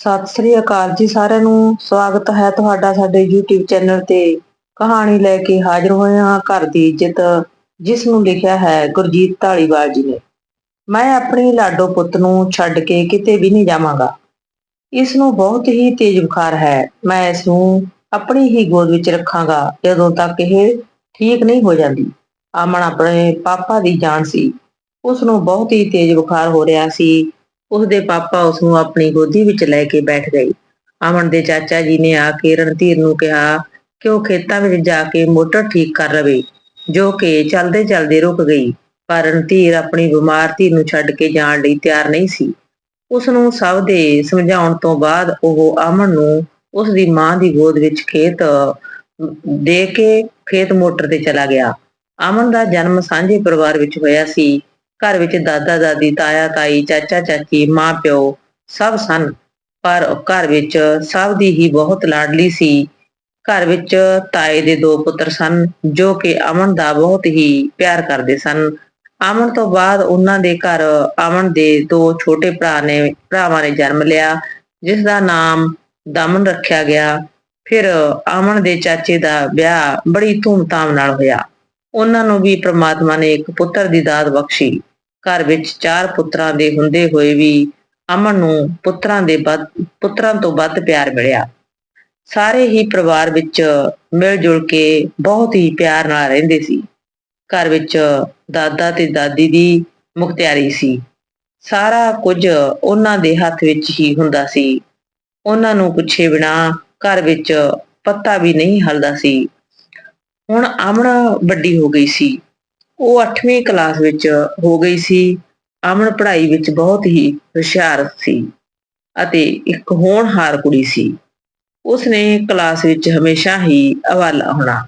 ਸਤਿ ਸ੍ਰੀ ਅਕਾਲ ਜੀ ਸਾਰਿਆਂ ਨੂੰ। ਸਵਾਗਤ ਹੈ ਤੁਹਾਡਾ ਸਾਡੇ YouTube ਚੈਨਲ ਤੇ। ਕਹਾਣੀ ਲੈ ਕੇ ਹਾਜ਼ਰ ਹੋਏ ਹਾਂ ਘਰ ਦੀ ਇੱਜ਼ਤ, ਜਿਸ ਨੂੰ ਲਿਖਿਆ ਹੈ ਗੁਰਜੀਤ ਢਾਲੀਵਾਲ ਜੀ ਨੇ। ਮੈਂ ਆਪਣੀ ਲਾਡੋ ਪੁੱਤ ਨੂੰ ਛੱਡ ਕੇ ਕਿਤੇ ਵੀ ਨਹੀਂ ਜਾਵਾਂਗਾ। ਇਸ ਨੂੰ ਬਹੁਤ ਹੀ ਤੇਜ਼ ਬੁਖਾਰ ਹੈ। ਮੈਂ ਇਸ ਨੂੰ ਆਪਣੀ ਹੀ ਗੋਦ ਵਿੱਚ ਰੱਖਾਂਗਾ, ਜਦੋਂ ਤੱਕ ਇਹ ਠੀਕ ਨਹੀਂ ਹੋ ਜਾਂਦੀ। ਅਮਨ ਆਪਣੇ ਪਾਪਾ ਦੀ ਜਾਨ ਸੀ। ਉਸ ਨੂੰ ਬਹੁਤ ਹੀ ਤੇਜ਼ ਬੁਖਾਰ ਹੋ ਰਿਹਾ ਸੀ। ਉਸਦੇ ਪਾਪਾ ਉਸ ਨੂੰ ਆਪਣੀ ਗੋਦੀ ਵਿੱਚ ਲੈ ਕੇ ਬੈਠ ਗਏ। ਅਮਨ ਦੇ ਚਾਚਾ ਜੀ ਨੇ ਆ ਕੇ ਰਣਧੀਰ ਨੂੰ ਕਿਹਾ ਕਿ ਉਹ ਖੇਤਾਂ ਵਿੱਚ ਜਾ ਕੇ ਮੋਟਰ ਠੀਕ ਕਰ ਲਵੇ, ਜੋ ਕਿ ਚਲਦੇ ਚਲਦੇ ਰੁਕ ਗਈ, ਪਰ ਰਣਧੀਰ ਆਪਣੀ ਬਿਮਾਰ ਧੀ ਨੂੰ ਛੱਡ ਕੇ ਜਾਣ ਲਈ ਤਿਆਰ ਨਹੀਂ ਸੀ। ਉਸ ਨੂੰ ਸਭ ਦੇ ਸਮਝਾਉਣ ਤੋਂ ਬਾਅਦ ਉਹ ਅਮਨ ਨੂੰ ਉਸ ਦੀ ਮਾਂ ਦੀ ਗੋਦ ਵਿੱਚ ਖੇਤ, ਦੇ ਕੇ ਖੇਤ ਮੋਟਰ ਤੇ ਚਲਾ ਗਿਆ। ਅਮਨ ਦਾ ਜਨਮ ਸਾਂਝੇ ਪਰਿਵਾਰ ਵਿੱਚ ਹੋਇਆ ਸੀ। ਘਰ ਵਿੱਚ ਦਾਦਾ, ਦਾਦੀ, ਤਾਇਆ, ਤਾਈ, ਚਾਚਾ, ਚਾਚੀ, ਮਾਂ, ਪਿਓ ਸਭ ਸਨ। ਪਰ ਘਰ ਵਿੱਚ ਸਭ ਦੀ ਹੀ ਬਹੁਤ ਲਾਡਲੀ ਸੀ। ਘਰ ਵਿੱਚ ਤਾਏ ਦੇ ਦੋ ਪੁੱਤਰ ਸਨ, ਜੋ ਕਿ ਅਮਨ ਦਾ ਬਹੁਤ ਹੀ ਪਿਆਰ ਕਰਦੇ ਸਨ। ਅਮਨ ਤੋਂ ਬਾਅਦ ਉਹਨਾਂ ਦੇ ਘਰ ਅਮਨ ਦੇ ਦੋ ਛੋਟੇ ਭਰਾ ਨੇ, ਭਰਾਵਾਂ ਨੇ ਜਨਮ ਲਿਆ, ਜਿਸ ਦਾ ਨਾਮ ਦਮਨ ਰੱਖਿਆ ਗਿਆ। ਫਿਰ ਅਮਨ ਦੇ ਚਾਚੇ ਦਾ ਵਿਆਹ ਬੜੀ ਧੂਮਧਾਮ ਨਾਲ ਹੋਇਆ। ਉਹਨਾਂ ਨੂੰ ਵੀ ਪ੍ਰਮਾਤਮਾ ਨੇ ਇੱਕ ਪੁੱਤਰ ਦੀ ਦਾਤ ਬਖਸ਼ੀ। ਘਰ ਵਿੱਚ ਚਾਰ ਪੁੱਤਰਾਂ ਦੇ ਹੁੰਦੇ ਹੋਏ ਵੀ ਅਮਨ ਨੂੰ ਪੁੱਤਰਾਂ ਦੇ ਵੱਧ, ਪੁੱਤਰਾਂ ਤੋਂ ਵੱਧ ਪਿਆਰ ਮਿਲਿਆ। ਸਾਰੇ ਹੀ ਪਰਿਵਾਰ ਵਿੱਚ ਮਿਲ ਜੁਲ ਕੇ ਬਹੁਤ ਹੀ ਪਿਆਰ ਨਾਲ ਰਹਿੰਦੇ ਸੀ। ਘਰ ਵਿੱਚ ਦਾਦਾ ਤੇ ਦਾਦੀ ਦੀ ਮੁਖਤਿਆਰੀ ਸੀ। ਸਾਰਾ ਕੁਝ ਉਹਨਾਂ ਦੇ ਹੱਥ ਵਿੱਚ ਹੀ ਹੁੰਦਾ ਸੀ। ਉਹਨਾਂ ਨੂੰ ਪੁੱਛੇ ਬਿਨਾ ਘਰ ਵਿੱਚ ਪੱਤਾ ਵੀ ਨਹੀਂ ਹਲਦਾ ਸੀ। ਹੁਣ ਅਮਨ ਵੱਡੀ ਹੋ ਗਈ ਸੀ। ਉਹ 8ਵੀਂ ਕਲਾਸ ਵਿੱਚ ਹੋ ਗਈ ਸੀ। ਅਮਨ ਪੜ੍ਹਾਈ ਵਿੱਚ ਬਹੁਤ ਹੀ ਹੁਸ਼ਿਆਰ ਸੀ ਅਤੇ ਇੱਕ ਹੋਣਹਾਰ ਕੁੜੀ ਸੀ। ਉਸਨੇ ਕਲਾਸ ਵਿੱਚ ਹਮੇਸ਼ਾ ਹੀ ਅਵਾਲਾ ਹੋਣਾ।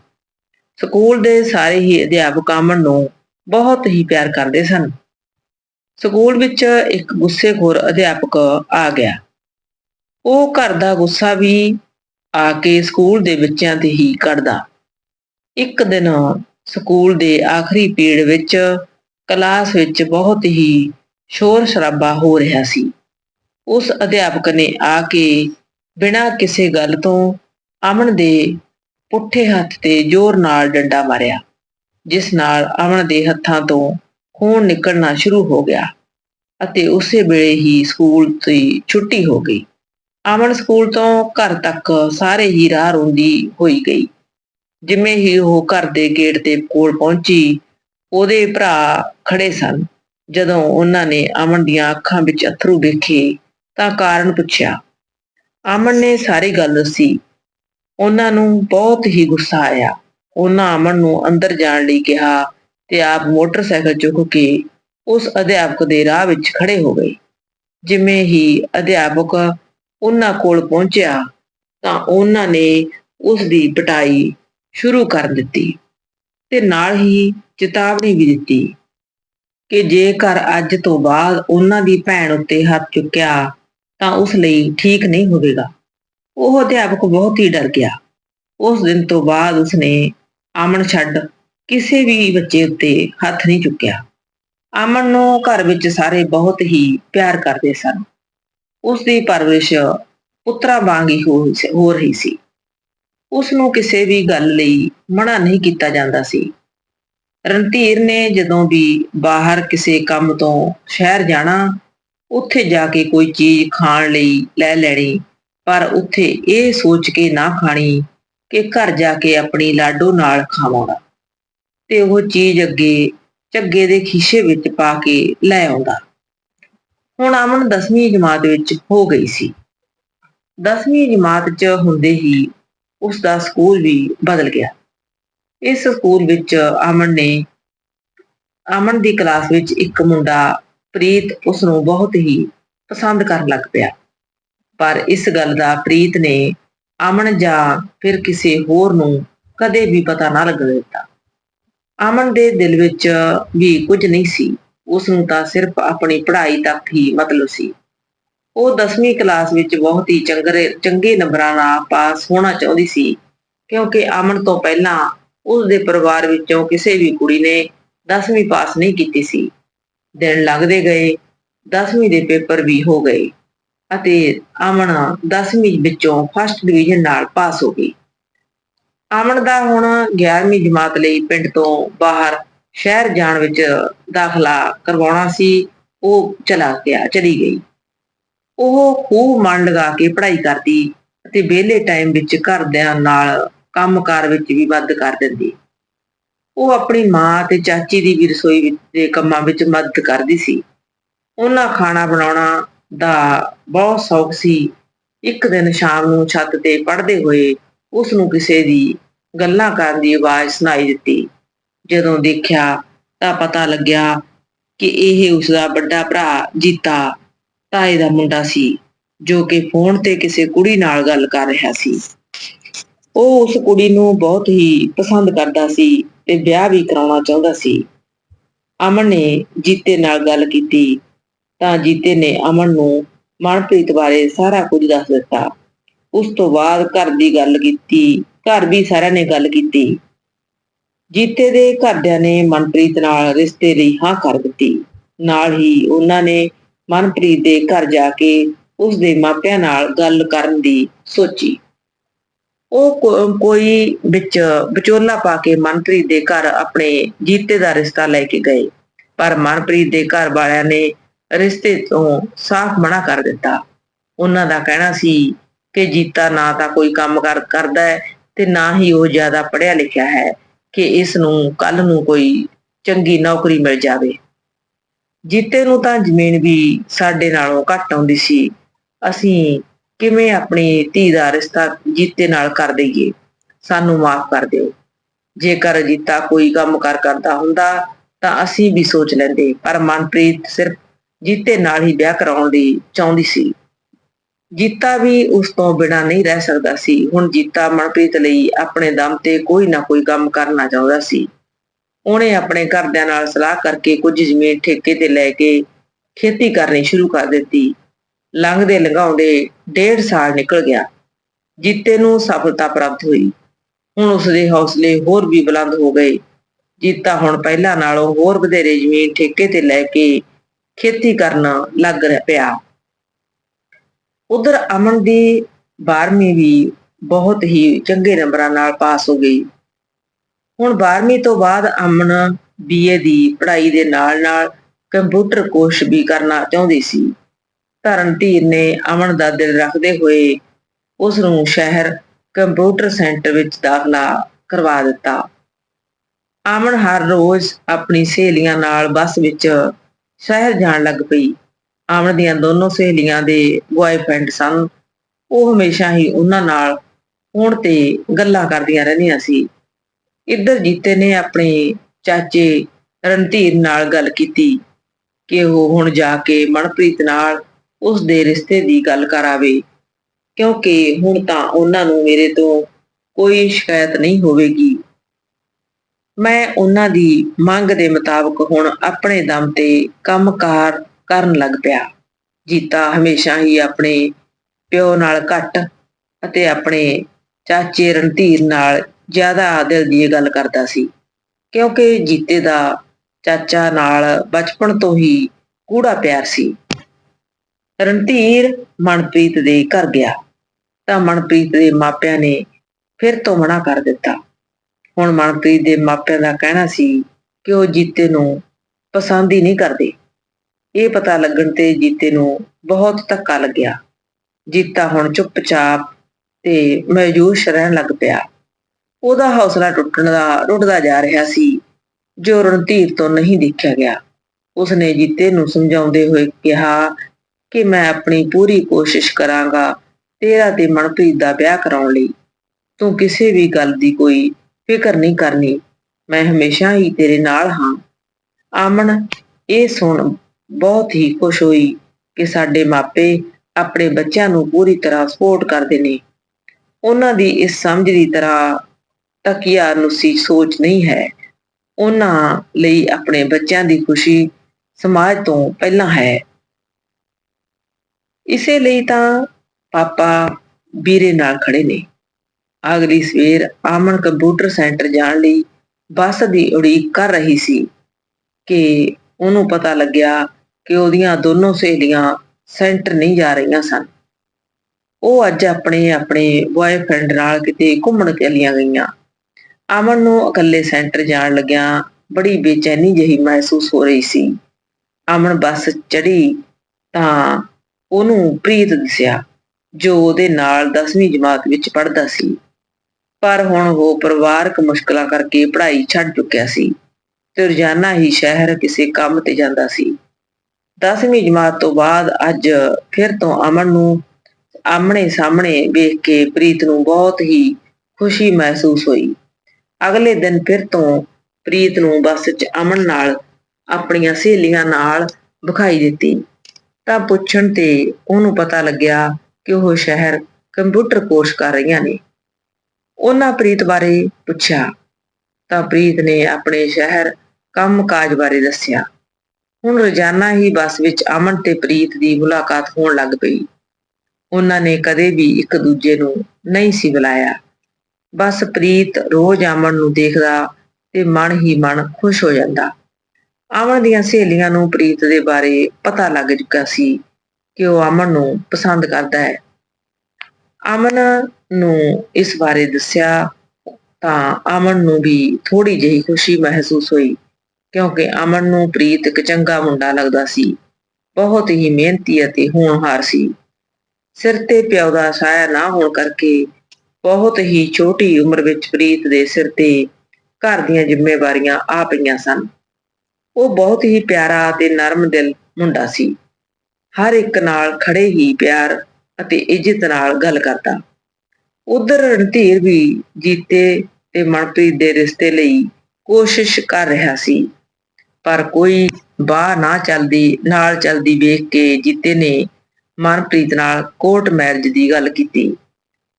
ਸਕੂਲ ਦੇ ਸਾਰੇ ਹੀ ਅਧਿਆਪਕ ਅਮਨ ਨੂੰ ਬਹੁਤ ਹੀ ਪਿਆਰ ਕਰਦੇ ਸਨ। ਸਕੂਲ ਵਿੱਚ ਇੱਕ ਗੁੱਸੇਖੋਰ ਅਧਿਆਪਕ ਆ ਗਿਆ। ਉਹ ਘਰ ਦਾ ਗੁੱਸਾ ਵੀ ਆ ਕੇ ਸਕੂਲ ਦੇ ਬੱਚਿਆਂ ਤੇ ਹੀ ਕੱਢਦਾ। ਇੱਕ ਦਿਨ ਸਕੂਲ ਦੇ ਆਖਰੀ ਪੀੜ ਵਿੱਚ ਕਲਾਸ ਵਿੱਚ ਬਹੁਤ ਹੀ ਸ਼ੋਰ ਸ਼ਰਾਬਾ ਹੋ ਰਿਹਾ ਸੀ। ਉਸ ਅਧਿਆਪਕ ਨੇ ਆ ਕੇ ਬਿਨਾਂ ਕਿਸੇ ਗੱਲ ਤੋਂ ਅਮਨ ਦੇ ਪੁੱਠੇ ਹੱਥ ਤੇ ਜ਼ੋਰ ਨਾਲ ਡੰਡਾ ਮਾਰਿਆ, ਜਿਸ ਨਾਲ ਅਮਨ ਦੇ ਹੱਥਾਂ ਤੋਂ ਖੂਨ ਨਿਕਲਣਾ ਸ਼ੁਰੂ ਹੋ ਗਿਆ ਅਤੇ ਉਸੇ ਵੇਲੇ ਹੀ ਸਕੂਲ ਦੀ ਛੁੱਟੀ ਹੋ ਗਈ। ਅਮਨ ਸਕੂਲ ਤੋਂ ਘਰ ਤੱਕ ਸਾਰੇ ਹੀ ਰਾਹ ਰੋਂਦੀ ਹੋਈ ਗਈ। ਜਿਵੇਂ ਹੀ ਉਹ ਘਰ ਦੇ ਗੇਟ ਦੇ ਕੋਲ ਪਹੁੰਚੀ, ਉਹਦੇ ਭਰਾ ਖੜੇ ਸਨ। ਜਦੋਂ ਉਹਨਾਂ ਨੇ ਅਮਨ ਦੀਆਂ ਅੱਖਾਂ ਵਿੱਚ ਅਥਰੂ ਵੇਖੇ ਤਾਂ ਕਾਰਨ ਪੁੱਛਿਆ, ਅਮਨ ਨੇ ਸਾਰੀ ਗੱਲ ਦੱਸੀ। ਉਹਨਾਂ ਨੂੰ ਬਹੁਤ ਹੀ ਗੁੱਸਾ ਆਇਆ। ਉਹਨਾਂ ਅਮਨ ਨੂੰ ਅੰਦਰ ਜਾਣ ਲਈ ਕਿਹਾ ਤੇ ਆਪ ਮੋਟਰਸਾਈਕਲ ਚੁੱਕ ਕੇ ਉਸ ਅਧਿਆਪਕ ਦੇ ਰਾਹ ਵਿੱਚ ਖੜੇ ਹੋ ਗਏ। ਜਿਵੇਂ ਹੀ ਅਧਿਆਪਕ ਉਹਨਾਂ ਕੋਲ ਪਹੁੰਚਿਆ, ਤਾਂ ਉਹਨਾਂ ਨੇ ਉਸ ਦੀ ਪਟਾਈ ਸ਼ੁਰੂ ਕਰ ਦਿੱਤੀ ਤੇ ਨਾਲ ਹੀ ਚੇਤਾਵਨੀ ਵੀ ਦਿੱਤੀ ਕਿ ਜੇਕਰ ਅੱਜ ਤੋਂ ਬਾਅਦ ਉਹਨਾਂ ਦੀ ਭੈਣ ਉੱਤੇ ਹੱਥ ਚੁੱਕਿਆ ਤਾਂ ਉਸ ਲਈ ਠੀਕ ਨਹੀਂ ਹੋਵੇਗਾ। ਉਹ ਅਧਿਆਪਕ ਬਹੁਤ ਹੀ ਡਰ ਗਿਆ। ਉਸ ਦਿਨ ਤੋਂ ਬਾਅਦ ਉਸਨੇ ਅਮਨ ਛੱਡ ਕਿਸੇ ਵੀ ਬੱਚੇ ਉੱਤੇ ਹੱਥ ਨਹੀਂ ਚੁੱਕਿਆ। ਅਮਨ ਨੂੰ ਘਰ ਵਿੱਚ ਸਾਰੇ ਬਹੁਤ ਹੀ ਪਿਆਰ ਕਰਦੇ ਸਨ। ਉਸ ਦੀ ਪਰਵਰਿਸ਼ ਪੁੱਤਰਾ ਵਾਂਗ ਹੀ ਹੋ ਰਹੀ ਸੀ। ਉਸ ਨੂੰ ਕਿਸੇ ਵੀ ਗੱਲ ਲਈ ਮਨਾ ਨਹੀਂ ਕੀਤਾ ਜਾਂਦਾ ਸੀ। ਰਣਧੀਰ ਨੇ ਜਦੋਂ ਵੀ ਬਾਹਰ ਕਿਸੇ ਕੰਮ ਤੋਂ ਸ਼ਹਿਰ ਜਾਣਾ, ਉੱਥੇ ਜਾ ਕੇ ਕੋਈ ਚੀਜ਼ ਖਾਣ ਲਈ ਲੈ ਲੈਣੀ, ਪਰ ਉੱਥੇ ਇਹ ਸੋਚ ਕੇ ਨਾ ਖਾਣੀ ਕਿ ਘਰ ਜਾ ਕੇ ਆਪਣੀ ਲਾਡੋ ਨਾਲ ਖਾਵਾਂਗਾ ਤੇ ਉਹ ਚੀਜ਼ ਅੱਗੇ ਝੱਗੇ ਦੇ ਖੀਸ਼ੇ ਵਿੱਚ ਪਾ ਕੇ ਲੈ ਆਉਂਦਾ। ਹੁਣ ਅਮਨ 10ਵੀਂ ਜਮਾਤ ਵਿੱਚ ਹੋ ਗਈ ਸੀ। 10ਵੀਂ ਜਮਾਤ 'ਚ ਹੁੰਦੇ ਹੀ ਉਸ ਦਾ ਸਕੂਲ ਵੀ ਬਦਲ ਗਿਆ। ਇਸ ਸਕੂਲ ਵਿੱਚ ਅਮਨ ਨੇ, ਅਮਨ ਦੀ ਕਲਾਸ ਵਿੱਚ ਇੱਕ ਮੁੰਡਾ ਪ੍ਰੀਤ ਉਸ ਨੂੰ ਬਹੁਤ ਹੀ ਪਸੰਦ ਕਰਨ ਲੱਗ ਪਿਆ। ਪਰ ਇਸ ਗੱਲ ਦਾ ਪ੍ਰੀਤ ਨੇ ਅਮਨ ਜਾਂ ਫਿਰ ਕਿਸੇ ਹੋਰ ਨੂੰ ਕਦੇ ਵੀ ਪਤਾ ਨਾ ਲੱਗ ਦਿੱਤਾ। ਅਮਨ ਦੇ ਦਿਲ ਵਿੱਚ ਵੀ ਕੁਝ ਨਹੀਂ ਸੀ। ਉਸ ਨੂੰ ਤਾਂ ਸਿਰਫ ਆਪਣੀ ਪੜ੍ਹਾਈ ਤੱਕ ਹੀ ਮਤਲਬ ਸੀ। ਉਹ 10ਵੀਂ ਕਲਾਸ ਵਿੱਚ ਬਹੁਤ ਹੀ ਚੰਗੇ ਚੰਗੇ ਨੰਬਰਾਂ ਨਾਲ ਪਾਸ ਹੋਣਾ ਚਾਹੁੰਦੀ ਸੀ। ਕਿਉਂਕਿ ਅਮਨ ਤੋਂ ਪਹਿਲਾਂ ਉਸ ਦੇ ਪਰਿਵਾਰ ਵਿੱਚੋਂ ਕਿਸੇ ਵੀ ਕੁੜੀ ਨੇ 10ਵੀਂ ਪਾਸ ਨਹੀਂ ਕੀਤੀ ਸੀ। ਦਿਨ ਲੰਘਦੇ ਗਏ 10ਵੀਂ ਦੇ ਪੇਪਰ ਵੀ ਹੋ ਗਏ ਅਤੇ ਅਮਨ 10ਵੀਂ ਵਿੱਚੋਂ ਫਸਟ ਡਿਵੀਜ਼ਨ ਨਾਲ ਪਾਸ ਹੋ ਗਈ। ਅਮਨ ਦਾ ਹੁਣ 11ਵੀਂ ਜਮਾਤ ਲਈ ਪਿੰਡ ਤੋਂ ਬਾਹਰ ਸ਼ਹਿਰ ਜਾਣ ਵਿੱਚ ਦਾਖਲਾ ਕਰਵਾਉਣਾ ਸੀ, ਉਹ ਚਲਾ ਗਿਆ, ਚਲੀ ਗਈ। ਉਹ ਖੂਬ ਮਨ ਲਗਾ ਕੇ ਪੜ੍ਹਾਈ ਕਰਦੀ ਅਤੇ ਵਿਹਲੇ ਟਾਈਮ ਵਿੱਚ ਘਰਦਿਆਂ ਨਾਲ ਕੰਮਕਾਰ ਵਿੱਚ ਵੀ ਮਦਦ ਕਰ ਦਿੰਦੀ। ਉਹ ਆਪਣੀ ਮਾਂ ਤੇ ਚਾਚੀ ਦੀ ਵੀ ਰਸੋਈ ਦੇ ਕੰਮਾਂ ਵਿੱਚ ਮਦਦ ਕਰਦੀ ਸੀ। ਉਹਨਾਂ ਖਾਣਾ ਬਣਾਉਣਾ ਦਾ ਬਹੁਤ ਸ਼ੌਕ ਸੀ। ਇੱਕ ਦਿਨ ਸ਼ਾਮ ਨੂੰ ਛੱਤ ਤੇ ਪੜ੍ਹਦੇ ਹੋਏ ਉਸ ਨੂੰ ਕਿਸੇ ਦੀ ਗੱਲਾਂ ਕਰਨ ਦੀ ਆਵਾਜ਼ ਸੁਣਾਈ ਦਿੱਤੀ। ਜਦੋਂ ਦੇਖਿਆ ਤਾਂ ਪਤਾ ਲੱਗਿਆ ਕਿ ਇਹ ਉਸ ਦਾ ਵੱਡਾ ਭਰਾ ਜੀਤਾ ਤਾਏ ਦਾ ਮੁੰਡਾ ਸੀ, ਜੋ ਕਿ ਫੋਨ ਤੇ ਕਿਸੇ ਕੁੜੀ ਨਾਲ ਗੱਲ ਕਰ ਰਿਹਾ ਸੀ। ਉਹ ਉਸ ਕੁੜੀ ਨੂੰ ਬਹੁਤ ਹੀ ਪਸੰਦ ਕਰਦਾ ਸੀ ਤੇ ਵਿਆਹ ਵੀ ਕਰਾਉਣਾ ਚਾਹੁੰਦਾ ਸੀ। ਅਮਨ ਨੇ ਜੀਤੇ ਨਾਲ ਗੱਲ ਕੀਤੀ, ਤਾਂ ਜੀਤੇ ਨੇ ਅਮਨ ਨੂੰ ਮਨਪ੍ਰੀਤ ਬਾਰੇ ਸਾਰਾ ਕੁਝ ਦੱਸ ਦਿੱਤਾ। ਉਸ ਤੋਂ ਬਾਅਦ ਘਰ ਦੀ ਗੱਲ ਕੀਤੀ, ਘਰ ਵੀ ਸਾਰਿਆਂ ਨੇ ਗੱਲ ਕੀਤੀ। ਜੀਤੇ ਦੇ ਘਰਦਿਆਂ ਨੇ ਮਨਪ੍ਰੀਤ ਨਾਲ ਰਿਸ਼ਤੇ ਲਈ ਹਾਂ ਕਰ ਦਿੱਤੀ। ਨਾਲ ਹੀ ਉਹਨਾਂ ਨੇ ਮਨਪ੍ਰੀਤ ਦੇ ਘਰ ਜਾ ਕੇ ਉਸ ਦੇ ਮਾਪਿਆਂ ਨਾਲ ਗੱਲ ਕਰਨ ਦੀ ਸੋਚੀ। ਉਹ ਕੋਈ ਵਿੱਚ ਵਿਚੋਲਾ ਪਾ ਕੇ ਮਨਪ੍ਰੀਤ ਦੇ ਘਰ ਆਪਣੇ ਜੀਤੇ ਦਾ ਰਿਸ਼ਤਾ ਲੈ ਕੇ ਗਏ। ਪਰ ਮਨਪ੍ਰੀਤ ਦੇ ਘਰ ਵਾਲਿਆਂ ਨੇ ਰਿਸ਼ਤੇ ਤੋਂ ਸਾਫ਼ ਮਨਾ ਕਰ ਦਿੱਤਾ। ਉਹਨਾਂ ਦਾ ਕਹਿਣਾ ਸੀ ਕਿ ਜੀਤਾ ਨਾ ਤਾਂ ਕੋਈ ਕੰਮ ਕਰ, ਕਰਦਾ ਹੈ ਤੇ ਨਾ ਹੀ ਉਹ ਜ਼ਿਆਦਾ ਪੜ੍ਹਿਆ ਲਿਖਿਆ ਹੈ ਕਿ ਇਸ ਨੂੰ ਕੱਲ ਨੂੰ ਕੋਈ ਚੰਗੀ ਨੌਕਰੀ ਮਿਲ ਜਾਵੇ। ਜੀਤੇ ਨੂੰ ਤਾਂ ਜ਼ਮੀਨ ਵੀ ਸਾਡੇ ਨਾਲੋਂ ਘੱਟ ਆਉਂਦੀ ਸੀ। ਅਸੀਂ ਕਿਵੇਂ ਆਪਣੀ ਧੀ ਦਾ ਰਿਸ਼ਤਾ ਜੀਤੇ ਨਾਲ ਕਰ ਦਈਏ? ਸਾਨੂੰ ਮਾਫ ਕਰ ਦਿਓ। ਜੇਕਰ ਜੀਤਾ ਕੋਈ ਕੰਮ ਕਰ ਕਰਦਾ ਹੁੰਦਾ, ਤਾਂ ਅਸੀਂ ਵੀ ਸੋਚ ਲੈਂਦੇ, ਪਰ ਮਨਪ੍ਰੀਤ ਸਿਰਫ ਜੀਤੇ ਨਾਲ ਹੀ ਵਿਆਹ ਕਰਾਉਣ ਦੀ ਚਾਹੁੰਦੀ ਸੀ। ਜੀਤਾ ਵੀ ਉਸ ਤੋਂ ਬਿਨਾਂ ਨਹੀਂ ਰਹਿ ਸਕਦਾ ਸੀ। ਹੁਣ ਜੀਤਾ ਮਨਪ੍ਰੀਤ ਲਈ ਆਪਣੇ ਦਮ ਤੇ ਕੋਈ ਨਾ ਕੋਈ ਕੰਮ ਕਰਨਾ ਚਾਹੁੰਦਾ ਸੀ। ਉਹਨੇ ਆਪਣੇ ਘਰਦਿਆਂ ਨਾਲ ਸਲਾਹ ਕਰਕੇ ਕੁਝ ਜ਼ਮੀਨ ਠੇਕੇ ਤੇ ਲੈ ਕੇ ਖੇਤੀ ਕਰਨੀ ਸ਼ੁਰੂ ਕਰ ਦਿੱਤੀ। ਲੰਘਦੇ ਲੰਘਾਉਂਦੇ ਡੇਢ ਸਾਲ ਨਿਕਲ ਗਿਆ। ਜੀਤੇ ਨੂੰ ਸਫਲਤਾ ਪ੍ਰਾਪਤ ਹੋਈ। ਹੁਣ ਉਸ ਦੇ ਹੌਸਲੇ ਹੋਰ ਵੀ ਬੁਲੰਦ ਹੋ ਗਏ। ਜੀਤਾ ਹੁਣ ਪਹਿਲਾਂ ਨਾਲੋਂ ਹੋਰ ਵਧੇਰੇ ਜ਼ਮੀਨ ਠੇਕੇ ਤੇ ਲੈ ਕੇ ਖੇਤੀ ਕਰਨਾ ਲੱਗ ਰਿਹਾ ਪਿਆ। ਉਧਰ ਅਮਨ ਦੀ 12ਵੀਂ ਵੀ ਬਹੁਤ ਹੀ ਚੰਗੇ ਨੰਬਰਾਂ ਨਾਲ ਪਾਸ ਹੋ ਗਈ। ਹੁਣ 12ਵੀਂ ਤੋਂ ਬਾਅਦ ਅਮਨ ਬੀਏ ਦੀ ਪੜ੍ਹਾਈ ਦੇ ਨਾਲ-ਨਾਲ ਕੰਪਿਊਟਰ ਕੋਰਸ ਵੀ ਕਰਨਾ ਚਾਹੁੰਦੀ ਸੀ। ਧਰਮਧੀਰ ਨੇ ਅਮਨ ਦਾ ਦਿਲ ਰੱਖਦੇ ਹੋਏ ਉਸ ਨੂੰ ਸ਼ਹਿਰ ਕੰਪਿਊਟਰ ਸੈਂਟਰ ਵਿੱਚ ਦਾਖਲਾ ਕਰਵਾ ਦਿੱਤਾ। ਅਮਨ ਹਰ ਰੋਜ਼ ਆਪਣੀ ਸਹੇਲੀਆਂ ਨਾਲ ਬੱਸ ਵਿੱਚ ਸ਼ਹਿਰ ਜਾਣ ਲੱਗ ਪਈ। ਅਮਨ ਦੀਆਂ ਦੋਨੋਂ ਸਹੇਲੀਆਂ ਦੇ ਬॉयਫ੍ਰੈਂਡ ਸਨ। ਉਹ ਹਮੇਸ਼ਾ ਹੀ ਉਹਨਾਂ ਨਾਲ ਹੁਣ ਤੇ ਗੱਲਾਂ ਕਰਦੀਆਂ ਰਹਿੰਦੀਆਂ ਸੀ। ਇੱਧਰ ਜੀਤੇ ਨੇ ਆਪਣੇ ਚਾਚੇ ਰਣਧੀਰ ਨਾਲ ਗੱਲ ਕੀਤੀ ਕਿ ਉਹ ਹੁਣ ਜਾ ਕੇ ਮਨਪ੍ਰੀਤ ਨਾਲ ਉਸ ਦੇ ਰਿਸ਼ਤੇ ਦੀ ਗੱਲ ਕਰਾਵੇ ਕਿਉਂਕਿ ਹੁਣ ਤਾਂ ਉਹਨਾਂ ਨੂੰ ਮੇਰੇ ਤੋਂ ਕੋਈ ਸ਼ਿਕਾਇਤ ਨਹੀਂ ਹੋਵੇਗੀ। ਮੈਂ ਉਹਨਾਂ ਦੀ ਮੰਗ ਦੇ ਮੁਤਾਬਕ ਹੁਣ ਆਪਣੇ ਦਮ ਤੇ ਕੰਮਕਾਰ ਕਰਨ ਲੱਗ ਪਿਆ। ਜੀਤਾ ਹਮੇਸ਼ਾ ਹੀ ਆਪਣੇ ਪਿਓ ਨਾਲ ਘੱਟ ਅਤੇ ਆਪਣੇ ਚਾਚੇ ਰਣਧੀਰ ਨਾਲ ਜ਼ਿਆਦਾ ਦਿਲ ਦੀ ਗੱਲ ਕਰਦਾ ਸੀ। ਕਿਉਂਕਿ ਜੀਤੇ ਦਾ ਚਾਚਾ ਨਾਲ ਬਚਪਨ ਤੋਂ ਹੀ ਗੂੜਾ ਪਿਆਰ ਸੀ। ਰਣਧੀਰ ਮਨਪ੍ਰੀਤ ਦੇ ਘਰ ਗਿਆ। ਤਾਂ ਮਨਪ੍ਰੀਤ ਦੇ ਮਾਪਿਆਂ ਨੇ ਫਿਰ ਤੋਂ ਮਨਾ ਕਰ ਦਿੱਤਾ। ਹੁਣ ਮਨਪ੍ਰੀਤ ਦੇ ਮਾਪਿਆਂ ਦਾ ਕਹਿਣਾ ਸੀ ਕਿ ਉਹ ਜੀਤੇ ਨੂੰ ਪਸੰਦ ਹੀ ਨਹੀਂ ਕਰਦੇ। ਇਹ ਪਤਾ ਲੱਗਣ ਤੇ ਜੀਤੇ ਨੂੰ ਬਹੁਤ ਧੱਕਾ ਲੱਗਿਆ। ਜੀਤਾ ਹੁਣ ਚੁੱਪਚਾਪ ਤੇ ਮਯੂਸ਼ ਰਹਿਣ ਲੱਗ ਪਿਆ। ਉਹਦਾ ਹੌਸਲਾ ਟੁੱਟਣ ਦਾ ਟੁੱਟਦਾ ਜਾ ਰਿਹਾ ਸੀ, ਜੋ ਰਣਧੀਰ ਤੋਂ ਨਹੀਂ ਦੇਖਿਆ ਗਿਆ। ਉਸਨੇ ਜੀਤੇ ਨੂੰ ਸਮਝਾਉਂਦੇ ਹੋਏ ਕਿਹਾ ਕਿ ਮੈਂ ਆਪਣੀ ਪੂਰੀ ਕੋਸ਼ਿਸ਼ ਕਰਾਂਗਾ, ਤੇਰਾ ਤੇ ਮਨਪ੍ਰੀਤ ਦਾ ਵਿਆਹ ਕਰਾਉਣ ਲਈ। ਤੂੰ ਕਿਸੇ ਵੀ ਗੱਲ ਦੀ ਕੋਈ ਫਿਕਰ ਨਹੀਂ ਕਰਨੀ। ਮੈਂ ਹਮੇਸ਼ਾ ਹੀ ਤੇਰੇ ਨਾਲ ਹਾਂ। ਆਮਨ ਇਹ ਸੁਣ ਬਹੁਤ ਹੀ ਖੁਸ਼ ਹੋਈ ਕਿ ਸਾਡੇ ਮਾਪੇ ਆਪਣੇ ਬੱਚਿਆਂ ਨੂੰ ਪੂਰੀ ਤਰ੍ਹਾਂ ਸਪੋਰਟ ਕਰਦੇ ਨੇ। ਉਹਨਾਂ ਦੀ ਇਸ ਸਮਝ ਦੀ ਤਰ੍ਹਾਂ ਤਕੀਆ ਨੁਸੀ ਸੋਚ ਨਹੀਂ ਹੈ। ਉਹਨਾਂ ਲਈ ਆਪਣੇ ਬੱਚਿਆਂ ਦੀ ਖੁਸ਼ੀ ਸਮਾਜ ਤੋਂ ਪਹਿਲਾਂ ਹੈ। ਇਸੇ ਲਈ ਤਾਂ ਪਾਪਾ ਵੀਰੇ ਨਾਲ ਖੜੇ ਨੇ। ਅਗਲੀ ਸਵੇਰ ਆਮਨ ਕੰਪਿਊਟਰ ਸੈਂਟਰ ਜਾਣ ਲਈ ਬੱਸ ਦੀ ਉਡੀਕ ਕਰ ਰਹੀ ਸੀ ਕਿ ਉਹਨੂੰ ਪਤਾ ਲੱਗਿਆ ਕਿ ਉਹਦੀਆਂ ਦੋਨੋਂ ਸਹੇਲੀਆਂ ਸੈਂਟਰ ਨਹੀਂ ਜਾ ਰਹੀਆਂ ਸਨ। ਉਹ ਅੱਜ ਆਪਣੇ ਆਪਣੇ ਬॉयਫ੍ਰੈਂਡ ਨਾਲ ਕਿਤੇ ਘੁੰਮਣ ਚਲੀਆਂ ਗਈਆਂ। ਅਮਨ ਨੂੰ ਇਕੱਲੇ ਸੈਂਟਰ ਜਾਣ ਲੱਗਿਆ ਬੜੀ ਬੇਚੈਨੀ ਜਿਹੀ ਮਹਿਸੂਸ ਹੋ ਰਹੀ ਸੀ। ਅਮਨ ਬੱਸ ਚੜੀ ਤਾਂ ਉਹਨੂੰ ਪ੍ਰੀਤ ਦਿਸਿਆ, ਜੋ ਉਹਦੇ ਨਾਲ 10ਵੀਂ ਜਮਾਤ ਵਿੱਚ ਪੜ੍ਹਦਾ ਸੀ। ਪਰ ਹੁਣ ਉਹ ਪਰਿਵਾਰਕ ਮੁਸ਼ਕਲਾਂ ਕਰਕੇ ਪੜ੍ਹਾਈ ਛੱਡ ਚੁੱਕਿਆ ਸੀ ਤੇ ਰੋਜ਼ਾਨਾ ਹੀ ਸ਼ਹਿਰ ਕਿਸੇ ਕੰਮ ਤੇ ਜਾਂਦਾ ਸੀ। 10ਵੀਂ ਜਮਾਤ ਤੋਂ ਬਾਅਦ ਅੱਜ ਫਿਰ ਤੋਂ ਅਮਨ ਨੂੰ ਆਮਣੇ ਸਾਹਮਣੇ ਵੇਖ ਕੇ ਪ੍ਰੀਤ ਨੂੰ ਬਹੁਤ ਹੀ ਖੁਸ਼ੀ ਮਹਿਸੂਸ ਹੋਈ। ਅਗਲੇ ਦਿਨ ਫਿਰ ਤੋਂ ਪ੍ਰੀਤ ਨੂੰ ਬੱਸ 'ਚ ਅਮਨ ਨਾਲ ਆਪਣੀਆਂ ਸਹੇਲੀਆਂ ਨਾਲ ਵਿਖਾਈ ਦਿੱਤੀ। ਤਾਂ ਪੁੱਛਣ ਤੇ ਉਹਨੂੰ ਪਤਾ ਲੱਗਿਆ ਕਿ ਉਹ ਸ਼ਹਿਰ ਕੰਪਿਊਟਰ ਕੋਰਸ ਕਰ ਰਹੀਆਂ ਨੇ। ਉਹਨਾਂ ਪ੍ਰੀਤ ਬਾਰੇ ਪੁੱਛਿਆ। ਤਾਂ ਪ੍ਰੀਤ ਨੇ ਆਪਣੇ ਸ਼ਹਿਰ ਕੰਮ-ਕਾਜ ਬਾਰੇ ਦੱਸਿਆ। ਹੁਣ ਰੋਜ਼ਾਨਾ ਹੀ ਬੱਸ ਵਿੱਚ ਅਮਨ ਤੇ ਪ੍ਰੀਤ ਦੀ ਮੁਲਾਕਾਤ ਹੋਣ ਲੱਗ ਪਈ। ਉਹਨਾਂ ਨੇ ਕਦੇ ਵੀ ਇੱਕ ਦੂਜੇ ਨੂੰ ਨਹੀਂ ਸੀ ਬੁਲਾਇਆ। ਬਸ ਪ੍ਰੀਤ ਰੋਜ਼ ਅਮਨ ਨੂੰ ਦੇਖਦਾ ਤੇ ਮਨ ਹੀ ਮਨ ਖੁਸ਼ ਹੋ ਜਾਂਦਾ। ਅਮਨ ਦੀਆਂ ਸਹੇਲੀਆਂ ਨੂੰ ਪ੍ਰੀਤ ਦੇ ਬਾਰੇ ਪਤਾ ਲੱਗ ਚੁੱਕਾ ਸੀ ਕਿ ਉਹ ਅਮਨ ਨੂੰ ਪਸੰਦ ਕਰਦਾ ਹੈ। ਅਮਨ ਨੂੰ ਇਸ ਬਾਰੇ ਦੱਸਿਆ ਤਾਂ ਅਮਨ ਨੂੰ ਵੀ ਥੋੜੀ ਜਿਹੀ ਖੁਸ਼ੀ ਮਹਿਸੂਸ ਹੋਈ ਕਿਉਂਕਿ ਅਮਨ ਨੂੰ ਪ੍ਰੀਤ ਇੱਕ ਚੰਗਾ ਮੁੰਡਾ ਲੱਗਦਾ ਸੀ। ਬਹੁਤ ਹੀ ਮਿਹਨਤੀ ਅਤੇ ਹੋਣਹਾਰ ਸੀ। ਸਿਰ ਤੇ ਪਿਓ ਦਾ ਸਾਇਆ ਨਾ ਹੋਣ ਕਰਕੇ ਬਹੁਤ ਹੀ ਛੋਟੀ ਉਮਰ ਵਿੱਚ ਪ੍ਰੀਤ ਦੇ ਸਿਰ ਤੇ ਘਰ ਦੀਆਂ ਜ਼ਿੰਮੇਵਾਰੀਆਂ ਆ ਪਈਆਂ ਸਨ। ਉਹ ਬਹੁਤ ਹੀ ਪਿਆਰਾ ਅਤੇ ਨਰਮ ਦਿਲ ਮੁੰਡਾ ਸੀ। ਹਰ ਇੱਕ ਨਾਲ ਖੜੇ ਹੀ ਪਿਆਰ ਅਤੇ ਇੱਜ਼ਤ ਨਾਲ ਗੱਲ ਕਰਦਾ। ਉਧਰ ਰਣਧੀਰ ਵੀ ਜੀਤੇ ਤੇ ਮਨਪ੍ਰੀਤ ਦੇ ਰਿਸ਼ਤੇ ਲਈ ਕੋਸ਼ਿਸ਼ ਕਰ ਰਿਹਾ ਸੀ, ਪਰ ਕੋਈ ਬਾਹ ਨਾ ਚੱਲਦੀ, ਨਾਲ ਚੱਲਦੀ ਵੇਖ ਕੇ ਜੀਤੇ ਨੇ ਮਨਪ੍ਰੀਤ ਨਾਲ ਕੋਰਟ ਮੈਰਿਜ ਦੀ ਗੱਲ ਕੀਤੀ।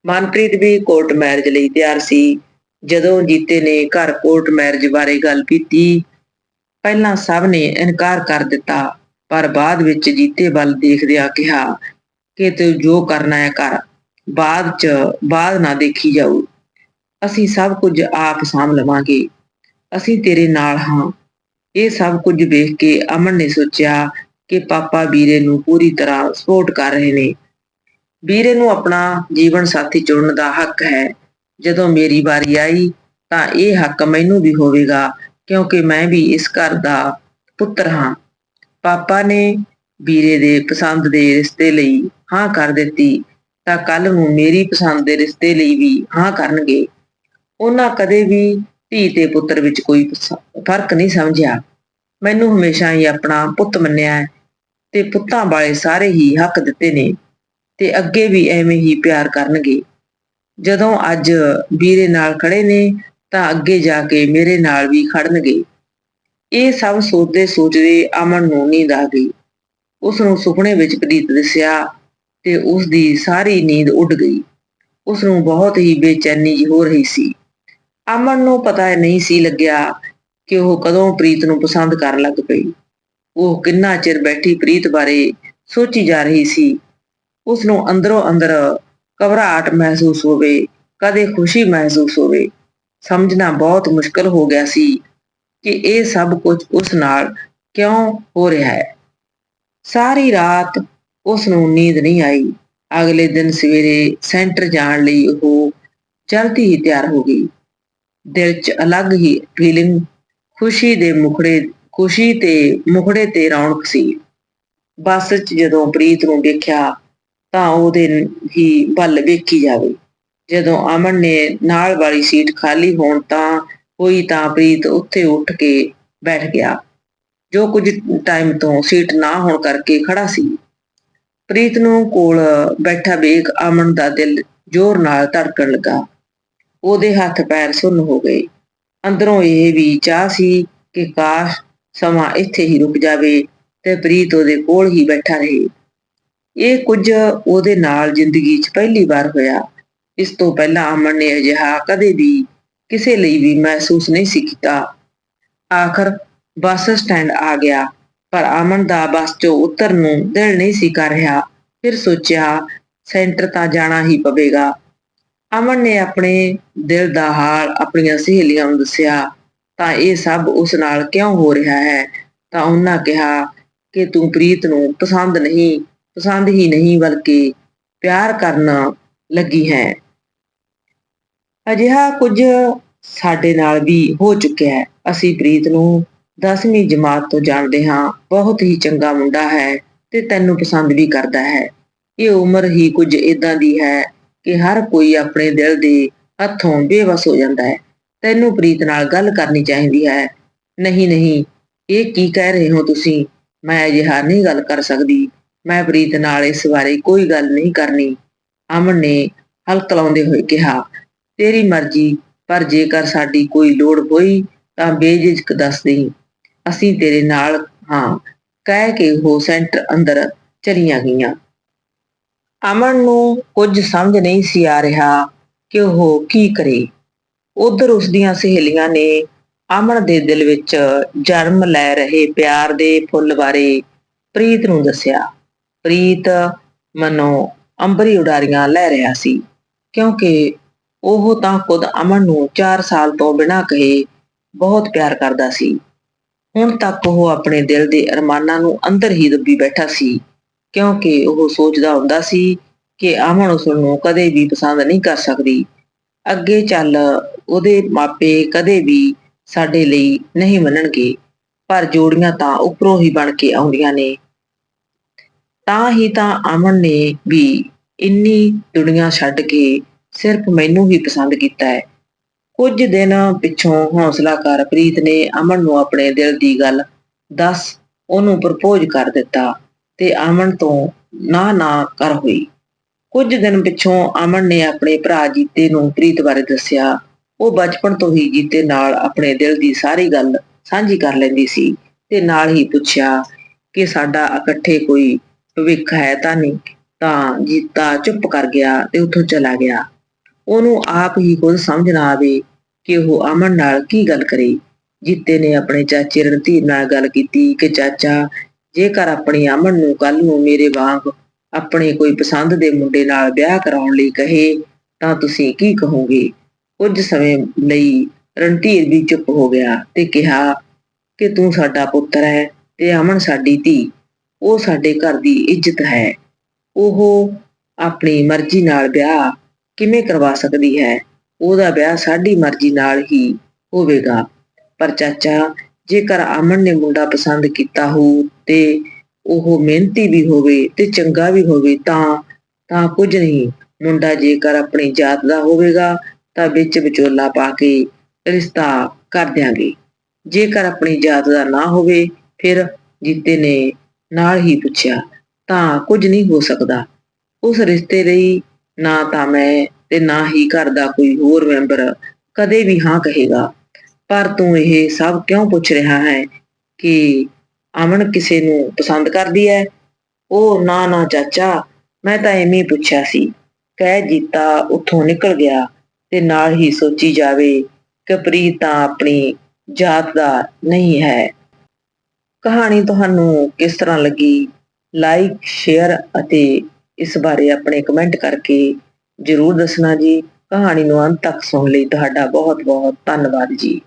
ਮਨਪ੍ਰੀਤ ਵੀ ਕੋਰਟ ਮੈਰਿਜ ਲਈ ਤਿਆਰ ਸੀ। ਜਦੋਂ ਜੀਤੇ ਨੇ ਘਰ ਕੋਰਟ ਮੈਰਿਜ ਬਾਰੇ ਗੱਲ ਕੀਤੀ, ਪਹਿਲਾਂ ਸਭ ਨੇ ਇਨਕਾਰ ਕਰ ਦਿੱਤਾ, ਪਰ ਬਾਅਦ ਵਿੱਚ ਜੀਤੇ ਵੱਲ ਦੇਖਦਿਆਂ ਕਿਹਾ ਕਿ ਤੂੰ ਜੋ ਕਰਨਾ ਹੈ ਕਰ, ਬਾਅਦ ਚ ਬਾਅਦ ਨਾ ਦੇਖੀ ਜਾਊ। ਅਸੀਂ ਸਭ ਕੁਝ ਆਪ ਸਾਂਭ ਲਵਾਂਗੇ। ਅਸੀਂ ਤੇਰੇ ਨਾਲ ਹਾਂ। ਇਹ ਸਭ ਕੁਝ ਵੇਖ ਕੇ ਅਮਨ ਨੇ ਸੋਚਿਆ ਕਿ ਪਾਪਾ ਵੀਰੇ ਨੂੰ ਪੂਰੀ ਤਰ੍ਹਾਂ ਸਪੋਰਟ ਕਰ ਰਹੇ ਨੇ। ਵੀਰੇ ਨੂੰ ਆਪਣਾ ਜੀਵਨ ਸਾਥੀ ਚੁਣਨ ਦਾ ਹੱਕ ਹੈ। ਜਦੋਂ ਮੇਰੀ ਵਾਰੀ ਆਈ, ਤਾਂ ਇਹ ਹੱਕ ਮੈਨੂੰ ਵੀ ਹੋਵੇਗਾ, ਕਿਉਂਕਿ ਮੈਂ ਵੀ ਇਸ ਘਰ ਦਾ ਪੁੱਤਰ ਹਾਂ। ਪਾਪਾ ਨੇ ਵੀਰੇ ਦੇ ਪਸੰਦ ਦੇ ਰਿਸ਼ਤੇ ਲਈ ਹਾਂ ਕਰ ਦਿੱਤੀ, ਤਾਂ ਕੱਲ ਨੂੰ ਮੇਰੀ ਪਸੰਦ ਦੇ ਰਿਸ਼ਤੇ ਲਈ ਵੀ ਹਾਂ ਕਰਨਗੇ। ਉਹਨਾਂ ਕਦੇ ਵੀ ਧੀ ਤੇ ਪੁੱਤਰ ਵਿੱਚ ਕੋਈ ਫ਼ਰਕ ਨਹੀਂ ਸਮਝਿਆ। ਮੈਨੂੰ ਹਮੇਸ਼ਾ ਹੀ ਆਪਣਾ ਪੁੱਤ ਮੰਨਿਆ ਤੇ ਪੁੱਤਾਂ ਵਾਲੇ ਸਾਰੇ ਹੀ ਹੱਕ ਦਿੱਤੇ ਨੇ। ਤੇ ਅੱਗੇ ਵੀ ਐਵੇਂ ਹੀ ਪਿਆਰ ਕਰਨਗੇ। ਜਦੋਂ ਅੱਜ ਵੀਰੇ ਨਾਲ ਖੜੇ ਨੇ, ਤਾਂ ਅੱਗੇ ਜਾ ਕੇ ਮੇਰੇ ਨਾਲ ਵੀ ਖੜਨਗੇ। ਇਹ ਸਭ ਸੋਚਦੇ ਸੋਚਦੇ ਅਮਨ ਨੂੰ ਨੀਂਦ ਆ ਗਈ। ਉਸ ਨੂੰ ਸੁਪਨੇ ਵਿੱਚ ਪ੍ਰੀਤ ਦਿਸਿਆ ਤੇ ਉਸ ਦੀ ਸਾਰੀ ਨੀਂਦ ਉੱਡ ਗਈ। ਉਸ ਨੂੰ ਬਹੁਤ ਹੀ ਬੇਚੈਨੀ ਹੋ ਰਹੀ ਸੀ। ਅਮਨ ਨੂੰ ਪਤਾ ਨਹੀਂ ਸੀ ਲੱਗਿਆ ਕਿ ਉਹ ਕਦੋਂ ਪ੍ਰੀਤ ਨੂੰ ਪਸੰਦ ਕਰਨ ਲੱਗ ਪਈ। ਉਹ ਕਿੰਨਾ ਚਿਰ ਬੈਠੀ ਪ੍ਰੀਤ ਬਾਰੇ ਸੋਚੀ ਜਾ ਰਹੀ ਸੀ ਉਸ ਨੂੰ ਅੰਦਰੋਂ ਅੰਦਰ ਘਬਰਾਹਟ ਮਹਿਸੂਸ ਹੋਵੇ, ਕਦੇ ਖੁਸ਼ੀ ਮਹਿਸੂਸ ਹੋਵੇ, ਸਮਝਣਾ ਬਹੁਤ ਮੁਸ਼ਕਲ ਹੋ ਗਿਆ ਸੀ ਕਿ ਇਹ ਸਭ ਕੁਝ ਉਸ ਨਾਲ ਕਿਉਂ ਹੋ ਰਿਹਾ ਹੈ। ਸਾਰੀ ਰਾਤ ਉਸ ਨੂੰ ਨੀਂਦ ਨਹੀਂ ਆਈ। ਅਗਲੇ ਦਿਨ ਸਵੇਰੇ ਸੈਂਟਰ ਜਾਣ ਲਈ ਉਹ ਜਲਦੀ ਹੀ ਤਿਆਰ ਹੋ ਗਈ। ਦਿਲ 'ਚ ਅਲੱਗ ਹੀ ਫੀਲਿੰਗ ਖੁਸ਼ੀ ਦੇ ਮੁਖੜੇ, ਖੁਸ਼ੀ ਤੇ ਮੁਖੜੇ ਤੇ ਰੌਣਕ ਸੀ। ਬੱਸ 'ਚ ਜਦੋਂ ਪ੍ਰੀਤ ਨੂੰ ਦੇਖਿਆ ਤਾਂ ਉਹਦੇ ਹੀ ਵੱਲ ਵੇਖੀ ਜਾਵੇ। ਜਦੋਂ ਅਮਨ ਨੇ ਨਾਲ ਵਾਲੀ ਸੀਟ ਖਾਲੀ ਹੋਣ ਤਾਂ ਹੋਈ ਤਾਂ ਪ੍ਰੀਤ ਉੱਥੇ ਉੱਠ ਕੇ ਬੈਠ ਗਿਆ, ਜੋ ਕੁਝ ਟਾਈਮ ਤੋਂ ਸੀਟ ਨਾ ਹੋਣ ਕਰਕੇ ਖੜਾ ਸੀ। ਪ੍ਰੀਤ ਨੂੰ ਕੋਲ ਬੈਠਾ ਵੇਖ ਅਮਨ ਦਾ ਦਿਲ ਜ਼ੋਰ ਨਾਲ ਧੜਕਣ ਲੱਗਾ। ਉਹਦੇ ਹੱਥ ਪੈਰ ਸੁੰਨ ਹੋ ਗਏ। ਅੰਦਰੋਂ ਇਹ ਵੀ ਚਾਹ ਸੀ ਕਿ ਕਾਸ਼ ਸਮਾਂ ਇੱਥੇ ਹੀ ਰੁਕ ਜਾਵੇ ਤੇ ਪ੍ਰੀਤ ਉਹਦੇ ਕੋਲ ਹੀ ਬੈਠਾ ਰਹੇ। ਇਹ ਕੁਝ ਉਹਦੇ ਨਾਲ ਜ਼ਿੰਦਗੀ 'ਚ ਪਹਿਲੀ ਵਾਰ ਹੋਇਆ। ਇਸ ਤੋਂ ਪਹਿਲਾਂ ਅਮਨ ਨੇ ਅਜਿਹਾ ਕਦੇ ਵੀ ਕਿਸੇ ਲਈ ਵੀ ਮਹਿਸੂਸ ਨਹੀਂ ਸੀ ਕੀਤਾ। ਆਖਰ ਬੱਸ ਸਟੈਂਡ ਆ ਗਿਆ, ਪਰ ਅਮਨ ਦਾ ਬੱਸ 'ਚੋਂ ਉਤਰ ਨੂੰ ਦਿਲ ਨਹੀਂ ਸੀ ਕਰ ਰਿਹਾ। ਫਿਰ ਸੋਚਿਆ, ਸੈਂਟਰ ਤਾਂ ਜਾਣਾ ਹੀ ਪਵੇਗਾ। ਅਮਨ ਨੇ ਆਪਣੇ ਦਿਲ ਦਾ ਹਾਲ, ਆਪਣੀਆਂ ਸਹੇਲੀਆਂ ਨੂੰ ਦੱਸਿਆ, ਤਾਂ ਇਹ ਸਭ ਉਸ ਨਾਲ ਕਿਉਂ ਹੋ ਰਿਹਾ ਹੈ? ਤਾਂ ਉਹਨਾਂ ਕਿਹਾ ਕਿ ਤੂੰ ਪ੍ਰੀਤ ਨੂੰ ਪਸੰਦ ਨਹੀਂ ਪਸੰਦ ਹੀ ਨਹੀਂ ਬਲਕਿ ਪਿਆਰ ਕਰਨ ਲੱਗੀ ਹੈ। ਅਜਿਹਾ ਕੁਝ ਸਾਡੇ ਨਾਲ ਵੀ ਹੋ ਚੁੱਕਿਆ ਹੈ। ਅਸੀਂ ਪ੍ਰੀਤ ਨੂੰ 10ਵੀਂ ਜਮਾਤ ਤੋਂ ਜਾਣਦੇ ਹਾਂ। ਬਹੁਤ ਹੀ ਚੰਗਾ ਮੁੰਡਾ ਹੈ ਤੇ ਤੈਨੂੰ ਪਸੰਦ ਵੀ ਕਰਦਾ ਹੈ। ਇਹ ਉਮਰ ਹੀ ਕੁਝ ਇਦਾਂ ਦੀ ਹੈ ਕਿ ਹਰ ਕੋਈ ਆਪਣੇ ਦਿਲ ਦੇ ਹੱਥੋਂ ਬੇਵਸ ਹੋ ਜਾਂਦਾ ਹੈ। ਤੈਨੂੰ ਪ੍ਰੀਤ ਨਾਲ ਗੱਲ ਕਰਨੀ ਚਾਹੀਦੀ ਹੈ। ਨਹੀਂ ਨਹੀਂ, ਇਹ ਕੀ ਕਹਿ ਰਹੇ ਹੋ ਤੁਸੀਂ? ਮੈਂ ਅਜਿਹਾ ਨਹੀਂ ਗੱਲ ਕਰ ਸਕਦੀ। ਮੈਂ ਪ੍ਰੀਤ ਨਾਲ ਇਸ ਬਾਰੇ ਕੋਈ ਗੱਲ ਨਹੀਂ ਕਰਨੀ। ਅਮਨ ਨੇ ਹਲਕ ਲਾਉਂਦੇ ਹੋਏ ਕਿਹਾ, ਤੇਰੀ ਮਰਜ਼ੀ, ਪਰ ਜੇਕਰ ਸਾਡੀ ਕੋਈ ਲੋੜ ਹੋਈ ਤਾਂ ਬੇਝਿਜਕ ਦੱਸ ਦੇ। ਅਸੀਂ ਤੇਰੇ ਨਾਲ ਹਾਂ। ਕਹਿ ਕੇ ਉਹ ਸੈਂਟਰ ਅੰਦਰ ਚਲੀਆਂ ਗਈਆਂ। ਅਮਨ ਨੂੰ ਕੁਝ ਸਮਝ ਨਹੀਂ ਸੀ ਆ ਰਿਹਾ ਕਿ ਉਹ ਕੀ ਕਰੇ। ਉਧਰ ਉਸ ਦੀਆਂ ਸਹੇਲੀਆਂ ਨੇ ਅਮਨ ਦੇ ਦਿਲ ਵਿੱਚ ਜਨਮ ਲੈ ਰਹੇ ਪਿਆਰ ਦੇ ਫੁੱਲ ਬਾਰੇ ਪ੍ਰੀਤ ਨੂੰ ਦੱਸਿਆ। ਪ੍ਰੀਤ ਮਨੋ ਅੰਬਰੀ ਉਡਾਰੀਆਂ ਲੈ ਰਿਹਾ ਸੀ, ਕਿਉਂਕਿ ਉਹ ਤਾਂ ਖੁਦ ਅਮਨ ਨੂੰ 4 ਸਾਲ ਤੋਂ ਬਿਨਾਂ ਕਹੇ ਬਹੁਤ ਪਿਆਰ ਕਰਦਾ ਸੀ। ਹੁਣ ਤੱਕ ਉਹ ਆਪਣੇ ਦਿਲ ਦੇ ਅਰਮਾਨਾਂ ਨੂੰ ਅੰਦਰ ਹੀ ਦੱਬੀ ਬੈਠਾ ਸੀ, ਕਿਉਂਕਿ ਉਹ ਸੋਚਦਾ ਹੁੰਦਾ ਸੀ ਕਿ ਅਮਨ ਉਸ ਨੂੰ ਕਦੇ ਵੀ ਪਸੰਦ ਨਹੀਂ ਕਰ ਸਕਦੀ। ਅੱਗੇ ਚੱਲ ਉਹਦੇ ਮਾਪੇ ਕਦੇ ਵੀ ਸਾਡੇ ਲਈ ਨਹੀਂ ਮੰਨਣਗੇ, ਪਰ ਜੋੜੀਆਂ ਤਾਂ ਉੱਪਰੋਂ ਹੀ ਬਣ ਕੇ ਆਉਂਦੀਆਂ ਨੇ। ਤਾਂ ਹੀ ਤਾਂ ਅਮਨ ਨੇ ਵੀ ਇੰਨੀ ਦੁਨੀਆ ਛੱਡ ਕੇ ਸਿਰਫ ਮੈਨੂੰ ਹੀ ਪਸੰਦ ਕੀਤਾ ਹੈ। ਕੁਝ ਦਿਨ ਪਿੱਛੋਂ ਹੌਸਲਾ ਕਰ ਪ੍ਰੀਤ ਨੇ ਅਮਨ ਨੂੰ ਆਪਣੇ ਦਿਲ ਦੀ ਗੱਲ ਦੱਸ ਉਹਨੂੰ ਪ੍ਰਪੋਜ਼ ਕਰ ਦਿੱਤਾ ਤੇ ਅਮਨ ਤੋਂ ਨਾ ਨਾ ਕਰ ਹੋਈ। ਕੁਝ ਦਿਨ ਪਿੱਛੋਂ ਅਮਨ ਨੇ ਆਪਣੇ ਭਰਾ ਜੀਤੇ ਨੂੰ ਪ੍ਰੀਤ ਬਾਰੇ ਦੱਸਿਆ। ਉਹ ਬਚਪਨ ਤੋਂ ਹੀ ਜੀਤੇ ਨਾਲ ਆਪਣੇ ਦਿਲ ਦੀ ਸਾਰੀ ਗੱਲ ਸਾਂਝੀ ਕਰ ਲੈਂਦੀ ਸੀ ਤੇ ਨਾਲ ਹੀ ਪੁੱਛਿਆ ਕਿ ਸਾਡਾ ਇਕੱਠੇ ਕੋਈ ਭਵਿੱਖ ਹੈ ਤਾਂ ਨਹੀਂ, ਤਾਂ ਜੀਤਾ ਚੁੱਪ ਕਰ ਗਿਆ ਤੇ ਉੱਥੋਂ ਚਲਾ ਗਿਆ। ਉਹਨੂੰ ਆਪ ਹੀ ਖੁਦ ਸਮਝ ਨਾ ਆਵੇ ਕਿ ਉਹ ਅਮਨ ਨਾਲ ਕੀ ਗੱਲ ਕਰੇ। ਜੀਤੇ ਨੇ ਆਪਣੇ ਚਾਚੇ ਰਣਧੀਰ ਨਾਲ ਗੱਲ ਕੀਤੀ ਕਿ ਚਾਚਾ, ਜੇਕਰ ਆਪਣੀ ਅਮਨ ਨੂੰ ਕੱਲ ਨੂੰ ਮੇਰੇ ਵਾਂਗ ਆਪਣੇ ਕੋਈ ਪਸੰਦ ਦੇ ਮੁੰਡੇ ਨਾਲ ਵਿਆਹ ਕਰਾਉਣ ਲਈ ਕਹੇ, ਤਾਂ ਤੁਸੀਂ ਕੀ ਕਹੋਗੇ? ਕੁਝ ਸਮੇਂ ਲਈ ਰਣਧੀਰ ਵੀ ਚੁੱਪ ਹੋ ਗਿਆ ਤੇ ਕਿਹਾ ਕਿ ਤੂੰ ਸਾਡਾ ਪੁੱਤਰ ਹੈ ਤੇ ਅਮਨ ਸਾਡੀ ਧੀ। ਉਹ ਸਾਡੇ ਘਰ ਦੀ ਇੱਜ਼ਤ ਹੈ। ਉਹ ਆਪਣੀ ਮਰਜ਼ੀ ਨਾਲ ਵਿਆਹ ਕਿਵੇਂ ਕਰਵਾ ਸਕਦੀ ਹੈ? ਉਹਦਾ ਵਿਆਹ ਸਾਡੀ ਮਰਜ਼ੀ ਨਾਲ ਹੀ ਹੋਵੇਗਾ। ਪਰ ਚਾਚਾ, ਜੇਕਰ ਅਮਨ ਨੇ ਮੁੰਡਾ ਪਸੰਦ ਕੀਤਾ ਹੋ ਤੇ ਉਹ ਮਿਹਨਤੀ ਵੀ ਹੋਵੇ ਤੇ ਚੰਗਾ ਵੀ ਹੋਵੇ ਤਾਂ ਤਾਂ ਕੁਝ ਨਹੀਂ। ਮੁੰਡਾ ਜੇਕਰ ਆਪਣੀ ਜਾਤ ਦਾ ਹੋਵੇਗਾ ਤਾਂ ਵਿੱਚ ਵਿਚੋਲਾ ਪਾ ਕੇ ਰਿਸ਼ਤਾ ਕਰ ਦਿਆਂਗੇ। ਜੇਕਰ ਆਪਣੀ ਜਾਤ ਦਾ ਨਾ ਹੋਵੇ, ਫਿਰ ਜੀਤੇ ਨੇ ਨਾਲ ਹੀ ਪੁੱਛਿਆ, ਤਾਂ ਕੁਝ ਨਹੀਂ ਹੋ ਸਕਦਾ। ਉਸ ਰਿਸ਼ਤੇ ਲਈ ਨਾ ਤਾਂ ਮੈਂ ਤੇ ਨਾ ਹੀ ਘਰ ਦਾ ਕੋਈ ਹੋਰ ਮੈਂਬਰ ਕਦੇ ਵੀ ਹਾਂ ਕਹੇਗਾ। ਪਰ ਤੂੰ ਇਹ ਸਭ ਕਿਉਂ ਪੁੱਛ ਰਿਹਾ ਹੈ ਕਿ ਅਮਨ ਕਿਸੇ ਨੂੰ ਪਸੰਦ ਕਰਦੀ ਹੈ? ਉਹ ਨਾ ਨਾ ਚਾਚਾ, ਮੈਂ ਤਾਂ ਐਵੇਂ ਪੁੱਛਿਆ ਸੀ। ਕਹਿ ਜੀਤਾ ਉੱਥੋਂ ਨਿਕਲ ਗਿਆ ਤੇ ਨਾਲ ਹੀ ਸੋਚੀ ਜਾਵੇ ਕਿ ਪ੍ਰੀਤ ਤਾਂ ਆਪਣੀ ਜਾਤ ਦਾ ਨਹੀਂ ਹੈ। ਕਹਾਣੀ ਤੁਹਾਨੂੰ ਕਿਸ ਤਰ੍ਹਾਂ ਲੱਗੀ? ਲਾਈਕ ਸ਼ੇਅਰ ਅਤੇ ਇਸ ਬਾਰੇ ਆਪਣੇ ਕਮੈਂਟ ਕਰਕੇ ਜਰੂਰ ਦੱਸਣਾ ਜੀ। ਕਹਾਣੀ ਨੂੰ ਅੰਤ ਤੱਕ ਸੁਣ ਲਈ ਤੁਹਾਡਾ ਬਹੁਤ ਬਹੁਤ ਧੰਨਵਾਦ ਜੀ।